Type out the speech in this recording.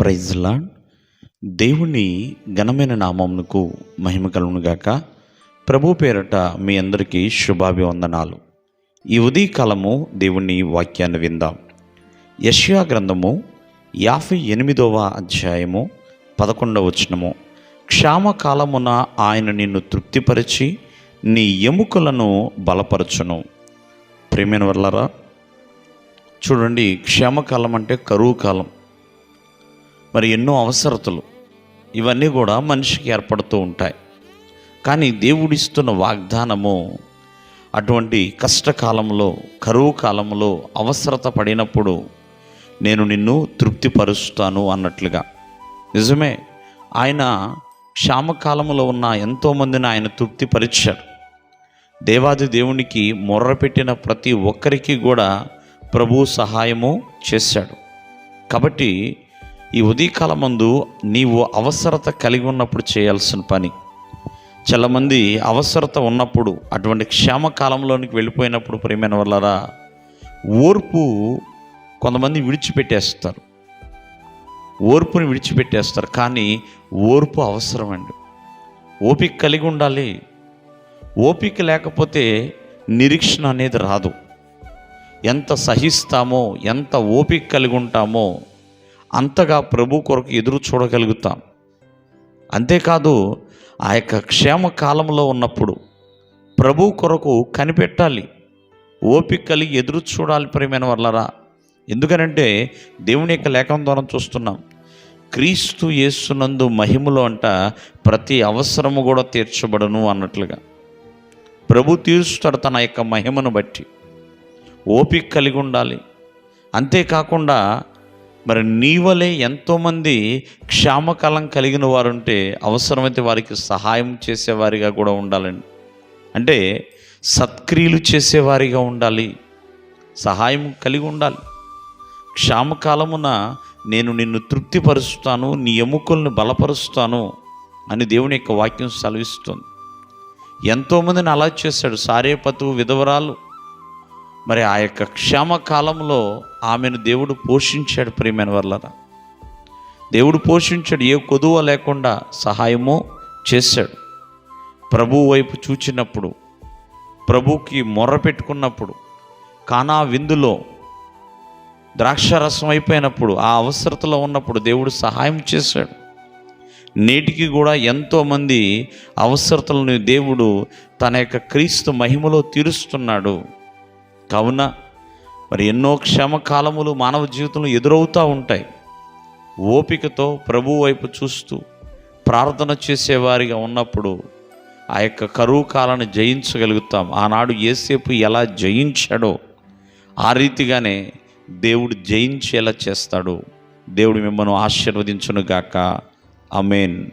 ప్రైజ్లా దేవుని ఘనమైన నామమునకు మహిమ కలుగునుగాక ప్రభు పేరట మీ అందరికీ శుభాభివందనాలు. ఈ ఉదయకాలము దేవుని వాక్యాన్ని విందాం. యష్యా గ్రంథము యాభై ఎనిమిదవ అధ్యాయము పదకొండవ వచనము. క్షామకాలమున ఆయన నిన్ను తృప్తిపరిచి నీ ఎముకలను బలపరచును. ప్రేమైన వల్లరా చూడండి క్షేమకాలం అంటే కరువు కాలం. మరి ఎన్నో అవసరతలు. ఇవన్నీ కూడా మనిషికి ఏర్పడుతూ ఉంటాయి. కానీ దేవుడిస్తున్న వాగ్దానము అటువంటి కష్టకాలంలో కరువు కాలంలో అవసరత పడినప్పుడు నేను నిన్ను తృప్తిపరుస్తాను అన్నట్లుగా. నిజమే ఆయన క్షామకాలంలో ఉన్న ఎంతోమందిని ఆయన తృప్తిపరిచారు దేవాది దేవునికి మొర్రపెట్టిన ప్రతి ఒక్కరికి కూడా ప్రభు సహాయము చేశాడు. కాబట్టి ఈ ఉదయకాలం మందు నీవు అవసరత కలిగి ఉన్నప్పుడు చేయాల్సిన పని. చాలామంది అవసరత ఉన్నప్పుడు అటువంటి క్షేమకాలంలోనికి వెళ్ళిపోయినప్పుడు ప్రేమైన వల్లరా ఓర్పు కొంతమంది విడిచిపెట్టేస్తారు. ఓర్పుని విడిచిపెట్టేస్తారు కానీ ఓర్పు అవసరం అండి ఓపిక కలిగి ఉండాలి. ఓపిక లేకపోతే నిరీక్షణ అనేది రాదు. ఎంత సహిస్తామో ఎంత ఓపిక కలిగి ఉంటామో అంతగా ప్రభు కొరకు ఎదురు చూడగలుగుతాం. అంతేకాదు ఆ యొక్క క్షేమ కాలంలో ఉన్నప్పుడు ప్రభు కొరకు కనిపెట్టాలి. ఓపిక కలిగి ఎదురు చూడాలి ప్రేమైన వల్లరా ఎందుకనంటే దేవుని యొక్క లేఖనం ద్వారా చూస్తున్నాం. క్రీస్తు యేసునందు మహిమలో అంట ప్రతి అవసరము కూడా తీర్చబడను అన్నట్లుగా. ప్రభు తీరుస్తాడు తన యొక్క మహిమను బట్టి. ఓపిక కలిగి ఉండాలి. అంతేకాకుండా మరి నీవలే ఎంతోమంది క్షామకాలం కలిగిన వారుంటే అవసరమైతే వారికి సహాయం చేసేవారిగా కూడా ఉండాలండి. అంటే సత్క్రియలు చేసేవారిగా ఉండాలి. సహాయం కలిగి ఉండాలి. క్షామకాలమున నేను నిన్ను తృప్తిపరుస్తాను నీ ఎముకలను బలపరుస్తాను అని దేవుని యొక్క వాక్యం సెలవిస్తుంది. ఎంతోమందిని అలా చేశాడు. సారేపతు విధవరాలు. మరి ఆ యొక్క క్షేమ కాలంలో ఆమెను దేవుడు పోషించాడు ప్రియమైన వల్లరా దేవుడు పోషించాడు ఏ కొదువ లేకుండా సహాయము చేశాడు. ప్రభు వైపు చూచినప్పుడు ప్రభుకి మొర్ర పెట్టుకున్నప్పుడు కానా విందులో ద్రాక్షరసం అయిపోయినప్పుడు ఆ అవసరతలో ఉన్నప్పుడు దేవుడు సహాయం చేశాడు. నేటికి కూడా ఎంతోమంది అవసరతలను దేవుడు తన యొక్క క్రీస్తు మహిమలో తీరుస్తున్నాడు. కావున మరి ఎన్నో క్షమకాలములు మానవ జీవితంలో ఎదురవుతూ ఉంటాయి. ఓపికతో ప్రభు వైపు చూస్తూ ప్రార్థన చేసేవారిగా ఉన్నప్పుడు ఆ యొక్క కరువు కాలాన్ని జయించగలుగుతాం. ఆనాడు ఏసేపు ఎలా జయించాడో ఆ రీతిగానే దేవుడు జయించేలా చేస్తాడు. దేవుడు మిమ్మల్ని ఆశీర్వదించునుగాక. అమేన్